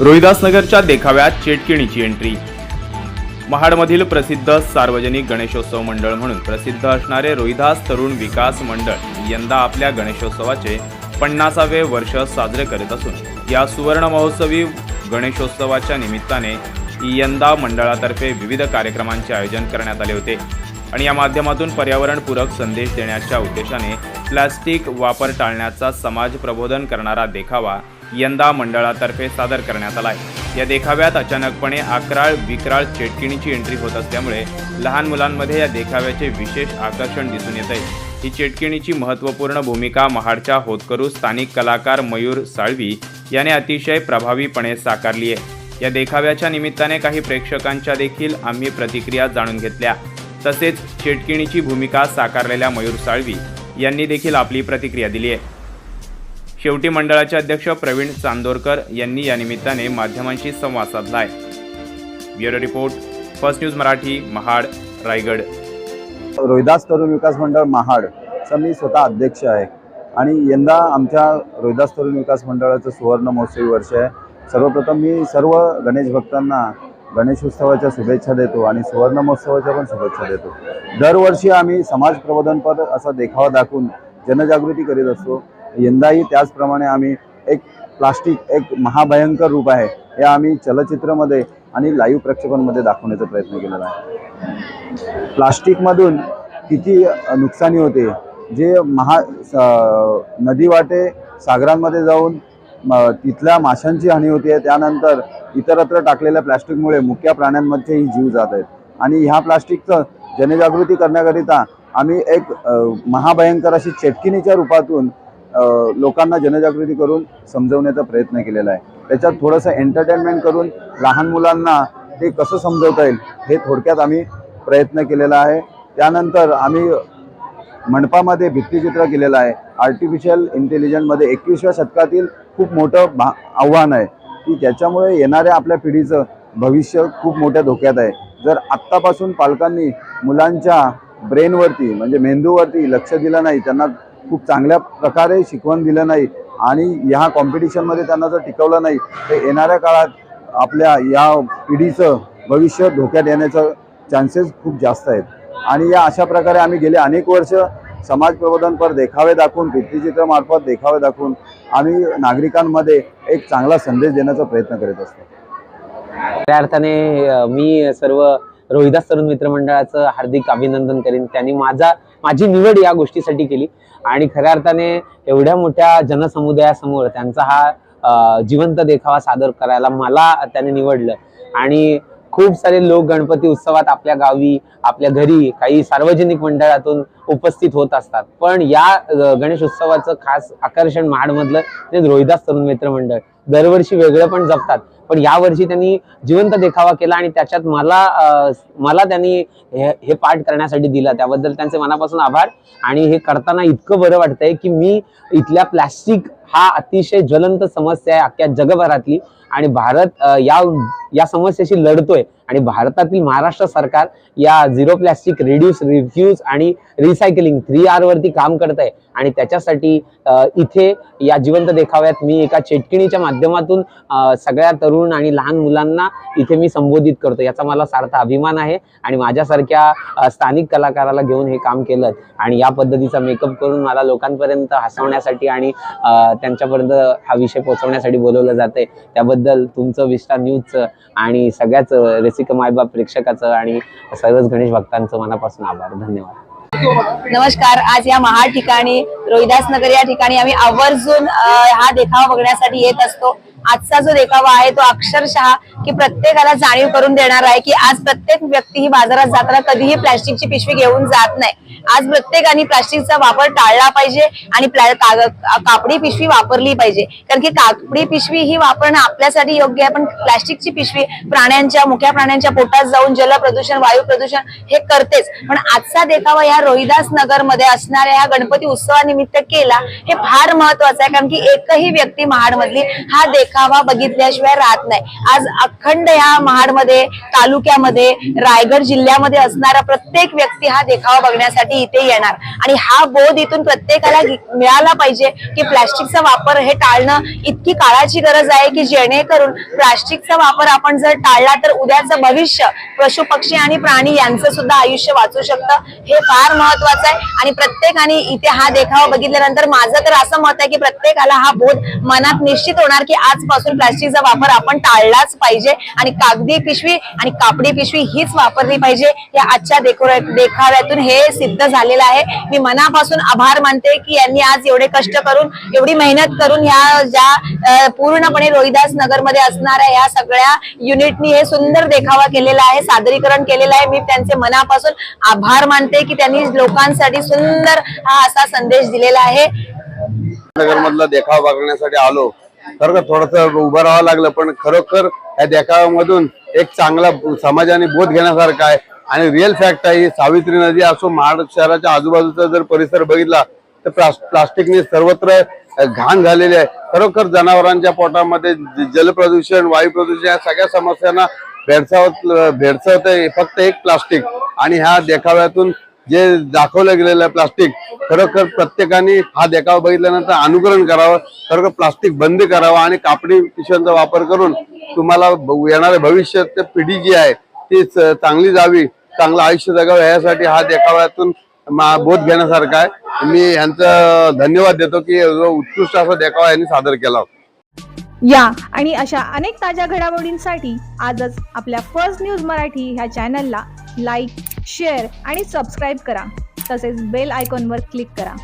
रोहिदासनगरच्या देखाव्यात चेटकिणीची entry महाडमधील प्रसिद्ध सार्वजनिक गणेशोत्सव मंडळ म्हणून प्रसिद्ध असणारे रोहिदास तरुण विकास मंडळ यंदा आपल्या गणेशोत्सवाचे पन्नासावे वर्ष साजरे करीत असून या सुवर्ण महोत्सवी गणेशोत्सवाच्या निमित्ताने यंदा मंडळातर्फे विविध कार्यक्रमांचे आयोजन करण्यात आले होते. आणि या माध्यमातून पर्यावरणपूरक संदेश देण्याच्या उद्देशाने प्लॅस्टिक वापर टाळण्याचा समाज प्रबोधन करणारा देखावा यंदा मंडळातर्फे सादर करण्यात आला आहे या देखाव्यात अचानकपणे अकराळ विक्राळ चेटकिणीची एंट्री होत असल्यामुळे लहान मुलांमध्ये या देखाव्याचे विशेष आकर्षण दिसून येत आहे ही चेटकिणीची महत्त्वपूर्ण भूमिका महाडच्या होतकरू स्थानिक कलाकार मयूर साळवी याने अतिशय प्रभावीपणे साकारली आहे या देखाव्याच्या निमित्ताने काही प्रेक्षकांच्या देखील आम्ही प्रतिक्रिया जाणून घेतल्या. तसेच चेटकिणीची भूमिका साकारलेल्या मयूर साळवी यांनी देखील आपली प्रतिक्रिया दिली आहे शेवटी मंडळाचे अध्यक्ष प्रवीण चांदोरकर यांनी या निमित्ताने माध्यमांशी संवाद साधला आहे bureau report first news Marathi Mahad Raigad. Rohidas Tarun Vikas Mandal महाडचा मी स्वतः अध्यक्ष आहे. आणि यंदा आमच्या रोहिदास तरुण विकास मंडळाचं सुवर्ण महोत्सवी वर्ष आहे. सर्वप्रथम मी सर्व गणेश भक्तांना गणेशोत्सवाच्या शुभेच्छा देतो आणि सुवर्ण महोत्सवाच्या पण शुभेच्छा देतो. दरवर्षी आम्ही समाज प्रबोधनपर असा देखावा दाखवून जनजागृती करीत असतो. यंदाही त्याचप्रमाणे आम्ही एक प्लास्टिक एक महाभयंकर रूप आहे हे आम्ही चलचित्रमध्ये आणि लाईव्ह प्रक्षेपणमध्ये दाखवण्याचा प्रयत्न केलेला आहे. प्लास्टिकमधून किती नुकसानी होते जे महा स- नदीवाटे सागरांमध्ये जाऊन म, तिथल्या माशांची हानी होते त्यानंतर इतरत्र टाकलेल्या प्लास्टिकमुळे मुक्या प्राण्यांमध्येही जीव जात आहेत. आणि ह्या प्लास्टिकचं जनजागृती करण्याकरिता आम्ही एक महाभयंकर अशी चेटकिनीच्या रूपातून लोकांना जनजागृती करून समजवण्याचा प्रयत्न केलेला आहे. त्याच्यात थोडंसं एंटरटेनमेंट करून लहान मुलांना ते कसं समजवता येईल हे थोडक्यात आम्ही प्रयत्न केलेला आहे. त्यानंतर आम्ही मंडपामध्ये भित्तिचित्र केलेलं आहे. आर्टिफिशियल इंटेलिजन्समध्ये एकवीसव्या शतकातील खूप मोठं भा आव्हान आहे. की त्याच्यामुळे येणाऱ्या आपल्या पिढीचं भविष्य खूप मोठ्या धोक्यात आहे. जर आत्तापासून पालकांनी मुलांच्या ब्रेनवरती म्हणजे मेंदूवरती लक्ष दिलं नाही त्यांना खूप चांगल्या प्रकारे शिकवण दिलं नाही आणि ह्या कॉम्पिटिशनमध्ये त्यांना जर टिकवलं नाही तर येणाऱ्या काळात आपल्या या पिढीचं भविष्य धोक्यात येण्याचं चान्सेस खूप जास्त आहेत. आणि या अशा प्रकारे आम्ही गेले अनेक वर्ष समाज प्रबोधनपर देखावे दाखवून भित्तिचित्रमार्फत देखावे दाखवून आम्ही नागरिकांमध्ये एक चांगला संदेश देण्याचा प्रयत्न करीत असतो. त्या अर्थाने मी सर्व रोहिदास तरुण मित्रमंडळाचं हार्दिक अभिनंदन करेन. त्यांनी माझा माझी निवड या गोष्टीसाठी केली. आणि खऱ्या अर्थाने एवढ्या मोठ्या जनसमुदायासमोर त्यांचा हा जिवंत देखावा सादर करायला मला त्याने निवडलं. आणि खूप सारे लोक गणपती उत्सवात आपल्या गावी आपल्या घरी काही सार्वजनिक मंडळातून उपस्थित होत असतात. पण या गणेश उत्सवाचं खास आकर्षण महाडमधलं ते रोहिदास तरुण मित्र मंडळ. दरवर्षी वेगळं पण जपतात. पण यावर्षी त्यांनी जिवंत देखावा केला आणि त्याच्यात मला मला त्यांनी हे हे पाठ करण्यासाठी दिला. त्याबद्दल त्यांचे मनापासून आभार. आणि हे करताना इतकं बरं वाटतंय की मी इथल्या प्लॅस्टिक हा अतिशय ज्वलंत समस्या आहे अख्ख्या जगभरातली. आणि भारत या या समस्येशी लढतोय. आणि भारतातील महाराष्ट्र सरकार या झिरो प्लॅस्टिक रिड्यूस रिफ्यूज आणि रिसायकलिंग थ्री आर वरती काम करत आहे. आणि त्याच्यासाठी इथे या जिवंत देखाव्यात मी एका चेटकिणीच्या माध्यमातून सगळ्या तरुण आणि लहान मुलांना इथे मी संबोधित करतो. याचा मला सार्थ अभिमान आहे आणि माझ्यासारख्या स्थानिक कलाकाराला घेऊन हे काम केलं. आणि या पद्धतीचा मेकअप करून मला लोकांपर्यंत हसवण्यासाठी आणि त्यांच्यापर्यंत हा विषय पोहोचवण्यासाठी बोलवलं जाते त्याबद्दल तुमचं विस्टा न्यूजचं आणि सगळ्याच रेसिक मायबाप प्रेक्षकाचं आणि सर्वच गणेश भक्तांचं मनापासून आभार. धन्यवाद. नमस्कार. आज या महा ठिकाणी रोहिदास नगर या ठिकाणी आम्ही आवर्जून हा देखावा बघण्यासाठी येत असतो. आजचा जो देखावा आहे तो अक्षरशः की प्रत्येकाला जाणीव करून देणार आहे की आज प्रत्येक व्यक्ती ही बाजारात जाताना कधीही प्लॅस्टिकची पिशवी घेऊन जात नाही. आज प्रत्येकाने प्लास्टिकचा वापर टाळला पाहिजे आणि कापडी पिशवी वापरली पाहिजे. कारण की कापडी पिशवी ही वापरणं आपल्यासाठी योग्य आहे पण प्लास्टिकची पिशवी प्राण्यांच्या मुख्या प्राण्यांच्या पोटात जाऊन जल प्रदूषण वायू प्रदूषण हे करतेच. पण आजचा देखावा या रोहिदास नगरमध्ये असणाऱ्या या गणपती उत्सवानिमित्त केला हे फार महत्वाचं आहे. कारण की एकही व्यक्ती महाड मधली हा देखावा बघितल्याशिवाय राहत नाही. आज अखंड या महाडमध्ये तालुक्यामध्ये रायगड जिल्ह्यामध्ये असणारा प्रत्येक व्यक्ती हा देखावा बघण्यासाठी इथे येणार. आणि हा बोध इथून प्रत्येकाला मिळाला पाहिजे की प्लास्टिकचा वापर हे टाळणं इतकी काळाची गरज आहे की जेणेकरून प्लास्टिकचा वापर आपण जर टाळला तर उद्याचं भविष्य पशु पक्षी आणि प्राणी यांचं सुद्धा आयुष्य वाचू शकतं. हे फार महत्वाचं आहे. आणि प्रत्येकाने इथे हा देखावा बघितल्यानंतर माझं तर असं मत आहे की प्रत्येकाला हा बोध मनात निश्चित होणार की आजपासून प्लास्टिकचा वापर आपण टाळलाच पाहिजे. आणि कागदी पिशवी आणि कापडी पिशवी हीच वापरली पाहिजे. या आजच्या देखो- देखाव्यातून हे सिद्ध झालेला आहे. मी मनापासून आभार मानते की यांनी आज एवढे कष्ट करून एवढी मेहनत करून ह्या ज्या पूर्णपणे रोहिदास नगरमध्ये असणाऱ्या या सगळ्या युनिटनी हे सुंदर देखावा केलेला आहे सादरीकरण केलेलं आहे. मी त्यांचे मनापासून आभार मानते की त्यांनी लोकांसाठी सुंदर हा असा संदेश दिलेला आहे. नगर मधला देखावा बघण्यासाठी आलो खरोखर थोडस उभं राहावं लागलं पण खरोखर या देखाव्यामधून एक चांगला समाजाने बोध घेण्यासारखा आहे. आणि रिअल फॅक्ट आहे सावित्री नदी असो महाड शहराच्या आजूबाजूचा जर परिसर बघितला तर प्लास- प्लास्टिकने सर्वत्र घाण झालेली आहे. खरोखर जनावरांच्या पोटामध्ये जल जलप्रदूषण वायू प्रदूषण या सगळ्या समस्यांना भेडसावत भेडसावत फक्त एक प्लास्टिक. आणि ह्या देखाव्यातून जे दाखवलं गेलेलं आहे प्लास्टिक खरोखर प्रत्येकाने हा देखावा बघितल्यानंतर अनुकरण करावं खरोखर प्लास्टिक बंद करावं आणि कापडी पिशव्यांचा वापर करून तुम्हाला ब- येणारे भविष्य पिढी जी आहे ती च- चांगली जावी. चांगलं आयुष्य जगावं यासाठी हा देखाव्यातून मा- बोध घेण्यासारखा आहे. मी यांचं धन्यवाद देतो की जो उत्कृष्ट असा देखावा यांनी सादर केला या आणि अशा अनेक ताज्या घडामोडींसाठी आजच आपल्या फर्स्ट न्यूज मराठी ह्या चॅनलला लाईक शेअर आणि सबस्क्राईब करा. तसेच बेल आयकॉनवर क्लिक करा.